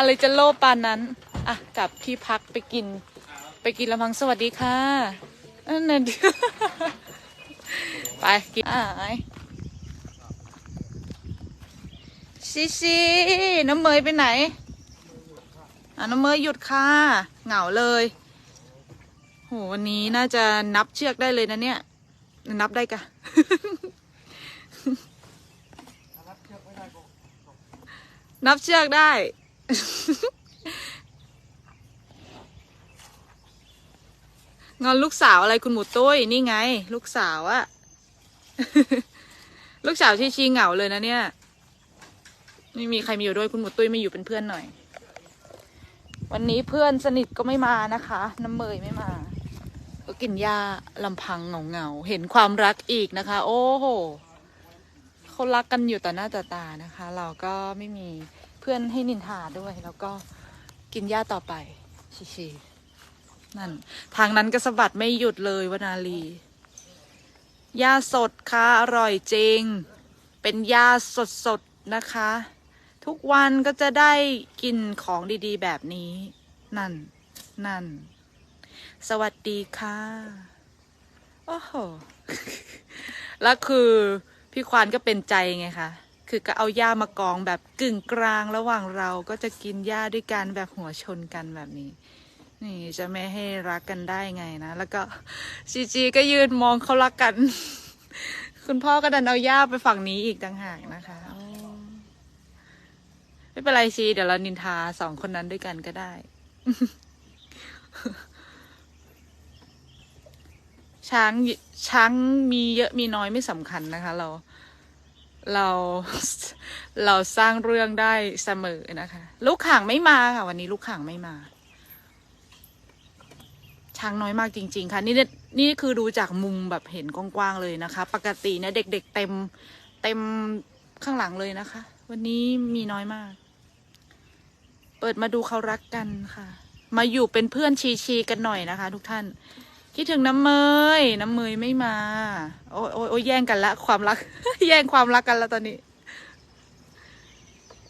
อะไรจะโลภปานนั้น อะกลับที่พักไปกิน ไปกินละมังสวัสดีค่ะอันนั้นไปกินอ่ายซิซิน้ำเมยไปไหนอะน้ำเมยหยุดค่ะ เหงาเลยโหวันนี้น่าจะนับเชือกได้เลยนะเนี่ย นับได้กะนับเชือกได้ งอนลูกสาวอะไรคุณหมูตุ้ยนี่ไง ลูกสาวอะลูกสาวที่ชีเหงาเลยนะเนี่ยไม่มีใครมาอยู่ด้วยคุณหมูตุ้ยไม่อยู่เป็นเพื่อนหน่อย วันนี้เพื่อนสนิทก็ไม่มานะคะ น้ำเมยไม่มาก็กินยาลำพังเหงาเงาๆเห็นความรักอีกนะคะ โอ้โหเขารักกันอยู่ต่อหน้าต่อตานะคะ เราก็ไม่มี พื่อนให้นินทาด้วย แล้วก็กินยาต่อไปชิๆนั่น ทางนั้นก็สะบัดไม่หยุดเลยวนาลียาสดค่ะอร่อยจริง เป็นยาสดๆนะคะ ทุกวันก็จะได้กินของดีๆ แบบนี้ นั่น นั่น สวัสดีค่ะ โอ้โห แล้วคือพี่ควานก็เป็นใจไงคะ คือก็เอาหญ้ามากองแบบกึ่งกลางระหว่างเราก็จะกินหญ้าด้วยกันแบบหัวชนกันแบบนี้ นี่จะไม่ให้รักกันได้ไงนะ แล้วก็จีจีก็ยืนมองเขารักกัน คุณพ่อก็ดันเอาหญ้าไปฝั่งนี้อีกต่างหากนะคะโอ้ไม่เป็นไรชีเดี๋ยวเรานินทาสองคนนั้นด้วยกันก็ได้ ช้างช้างมีเยอะมีน้อยไม่สำคัญนะคะ เรา เราเราสร้างเรื่องได้เสมอนะคะ ลูกข่างไม่มาค่ะ วันนี้ลูกข่างไม่มา ช้างน้อยมากจริง ๆ ค่ะ นี่เนี่ยนี่คือดูจากมุมแบบเห็นกว้างๆเลยนะคะ ปกติเนี่ยเด็ก ๆ เต็มเต็มข้างหลังเลยนะคะ วันนี้มีน้อยมาก เปิดมาดูเขารักกันค่ะ มาอยู่เป็นเพื่อนชีๆกันหน่อยนะคะ ทุกท่าน คิดถึงน้ำเมยน้ำเมยไม่มา โอ้ยโอ้ยโอ้ยแย่งกันละ ความรัก แย่งความรักกันล้วตอนนี้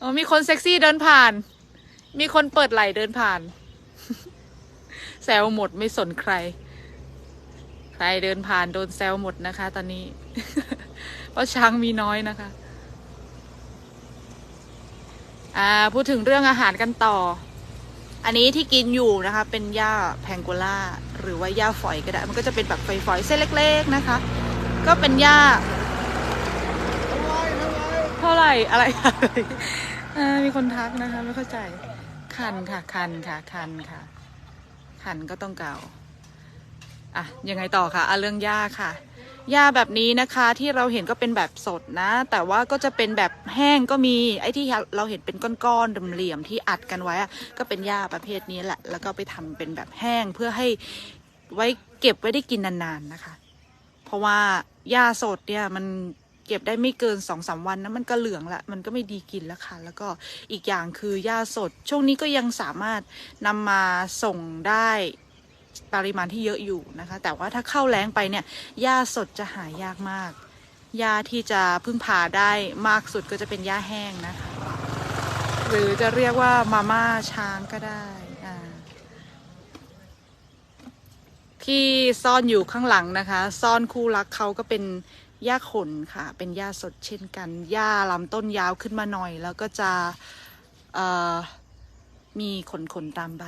อ๋อมีคนเซ็กซี่เดินผ่าน มีคนเปิดไหลเดินผ่าน แซวหมดไม่สนใคร ใครเดินผ่านโดนแซวหมดนะคะ ตอนนี้ เพราะช้างมีน้อยนะคะ อ่า พูดถึงเรื่องอาหารกันต่อ อันนี้ที่กินอยู่นะคะ เป็นหญ้าแพงโกล่า หรือว่าหญ้าฝอยก็ได้ มันก็จะเป็นแบบฝอยๆเส้นเล็ก ๆนะคะ ก็เป็นหญ้าเท่าไหร่อะไรมีคนทักนะคะ ไม่เข้าใจคันค่ะคันค่ะคันค่ะ คันก็ต้องเก่าอะยังไงต่อคะอะเรื่องหญ้าค่ะหญ้าแบบนี้นะคะที่เราเห็นก็เป็นแบบสดนะ แต่ว่าก็จะเป็นแบบแห้งก็มีไอ้ที่เราเห็นเป็นก้อนๆเหลี่ยมๆที่อัดกันไว้ก็เป็นหญ้าประเภทนี้แหละ แล้วก็ไปทำเป็นแบบแห้งเพื่อให้ ไว้เก็บไว้ได้กินนานๆนะคะ เพราะว่าหญ้าสดเนี่ยมันเก็บได้ไม่เกินสองสามวันนะมันก็เหลืองละมันก็ไม่ดีกินแล้วค่ะ แล้วก็อีกอย่างคือหญ้าสด ช่วงนี้ก็ยังสามารถนำมาส่งได้ปริมาณที่เยอะอยู่นะคะ แต่ว่าถ้าเข้าแล้งไปเนี่ยหญ้าสดจะหายากมากหญ้าที่จะพึ่งพาได้มากสุดก็จะเป็นหญ้าแห้งนะคะ หรือจะเรียกว่ามาม่าช้างก็ได้อ่า ที่ซ่อนอยู่ข้างหลังนะคะ ซ่อนคู่รักเขาก็เป็นหญ้าขนค่ะ เป็นหญ้าสดเช่นกันหญ้าลำต้นยาวขึ้นมาหน่อย แล้วก็จะมีขนขนๆตามใบ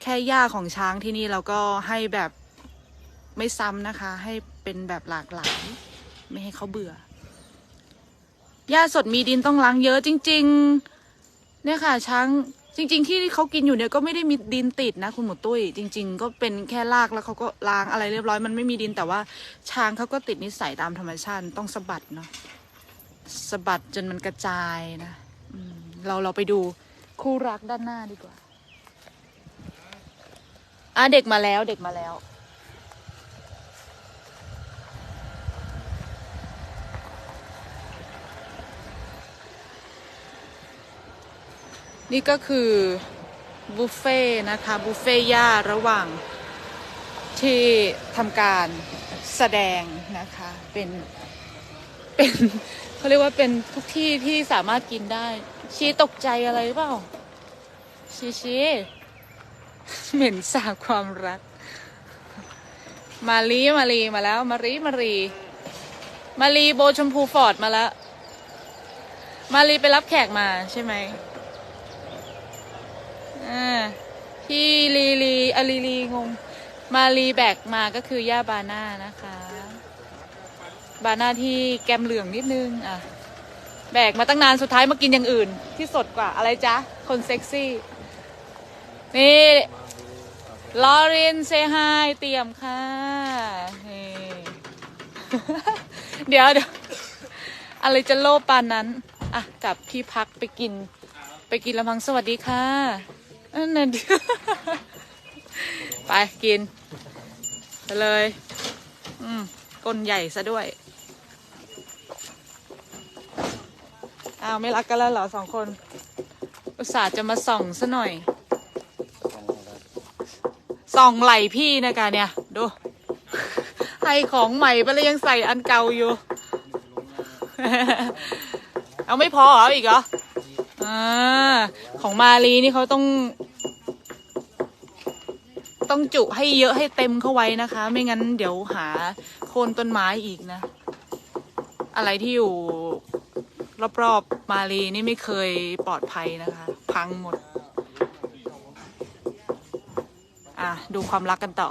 แค่หญ้าของช้างที่นี่เราก็ให้แบบไม่ซ้ำนะคะ ให้เป็นแบบหลากหลาย ไม่ให้เขาเบื่อหญ้าสดมีดินต้องล้างเยอะจริง ๆ เนี่ยค่ะช้าง จริง ๆ ที่เขากินอยู่เนี่ยก็ไม่ได้มีดินติดนะคุณหมูตุ้ยจริง ๆ ก็เป็นแค่รากแล้วเขาก็ล้างอะไรเรียบร้อยมันไม่มีดินแต่ว่าช้างเขาก็ติดนิสัยตามธรรมชาติต้องสะบัดเนาะสะบัดจนมันกระจายนะเราเราไปดูคู่รักด้านหน้าดีกว่าอะเด็กมาแล้วเด็กมาแล้ว นี่ก็คือบุฟเฟ่ต์นะคะ บุฟเฟ่ต์ย่าระหว่างที่ทำการแสดงนะคะ เป็นเป็นเขาเรียกว่าเป็นทุกที่ที่สามารถกินได้ ชีตกใจอะไรเปล่า ชีชีเหม็นสาบความรัก มาลีมาลีมาแล้ว มารีมารีมาลีโบชมพูฟอร์ดมาแล้ว มาลีไปรับแขกมาใช่ไหม อ่าพี่ลีลีอลีลีงงมาลีแบกมาก็คือย่าบาน่านะคะ บาน่าที่แกมเหลืองนิดนึงอะแบกมาตั้งนานสุดท้ายมากินอย่างอื่น ที่สดกว่าอะไรจ๊ะ คนเซ็กซี่ นี่ลอรินเซฮายเตรียมค่ะนี่เดี๋ยวเดี๋ยวอะไรจะโลภปานนั้น อะ กลับที่พักไปกิน ไปกินละมังสวัสดีค่ะ อันนั้นไปกินไปเลย อืมก้นใหญ่ซะด้วย อ้าวไม่รักกันแล้วเหรอสองคน อุตส่าห์จะมาส่องซะหน่อย ส่องไหลพี่นะคะเนี่ย ดู ให้ของใหม่ไปแล้วยังใส่อันเก่าอยู่ เอาไม่พอเหรออีกเหรอ อ่า ของมาลีนี่เขาต้อง ต้องจุให้เยอะให้เต็มเข้าไว้นะคะ ไม่งั้นเดี๋ยวหาโคนต้นไม้อีกนะ อะไรที่อยู่รอบๆมาลีนี่ไม่เคยปลอดภัยนะคะ พังหมด อะ ดูความรักกันต่อ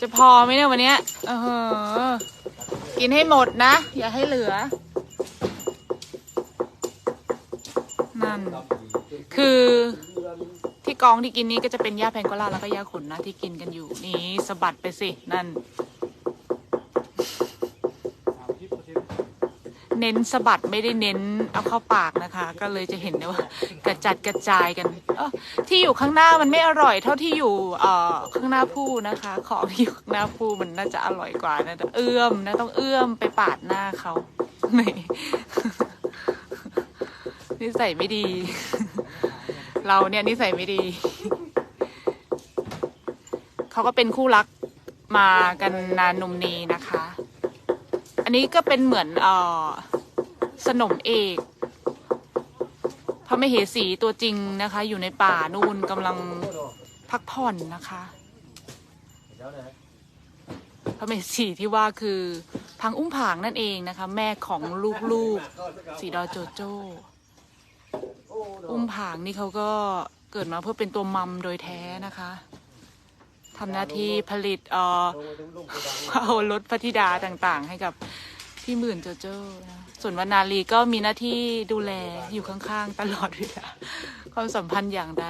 จะพอไหมเนี่ยวันเนี้ยเออกินให้หมดนะ อย่าให้เหลือ นั่น คือที่กองที่กินนี้ก็จะเป็นหญ้าแพงโกลาแล้วก็หญ้าขนนะที่กินกันอยู่ นี่สะบัดไปสิ นั่น เน้นสะบัดไม่ได้เน้นเอาเข้าปากนะคะ ก็เลยจะเห็นได้ว่า กระจัดกระจายกันออที่อยู่ข้างหน้ามันไม่อร่อย เท่าที่อยู่เอ่อข้างหน้าผู้นะคะ ของที่อยู่ข้างหน้าผู้มันน่าจะอร่อยกว่านะแต่เอื้อมนะต้องเอื้อมไปปาดหน้าเขานี่ นิสัยไม่ดี เราเนี่ยนิสัยไม่ดี เขาก็เป็นคู่รักมากันนานนมนีนะคะ อันนี้ก็เป็นเหมือนเออสนมเอกพระมเหสีตัวจริงนะคะ อยู่ในป่านู่นกำลังพักผ่อนนะคะพระมเหสีที่ว่าคือพังอุ้มผางนั่นเองนะคะ แม่ของลูกๆสีดอโจโจ้ อุ้มผางนี่เขาก็เกิดมาเพื่อเป็นตัวมัมโดยแท้นะคะทำหน้าที่ผลิตเอ่อเอารถพระธิดาต่างๆ ให้กับพี่หมื่นโจโจ้นะส่วนวานาลีก็มีหน้าที่ดูแลอยู่ข้างๆ ตลอดเวลาความสัมพันธ์อย่างใด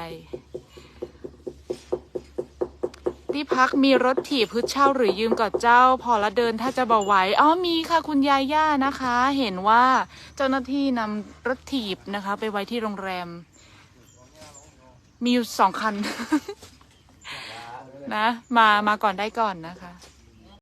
ที่พักมีรถถีบพึดเช่าหรือยืมกับเจ้า พอละเดินถ้าจะเบาไหวอ๋อมีค่ะคุณยาย่านะคะ เห็นว่าเจ้าหน้าที่นำรถถีบนะคะ ไปไว้ที่โรงแรม มีอยู่สองคัน นะ มามาก่อนได้ก่อนนะคะ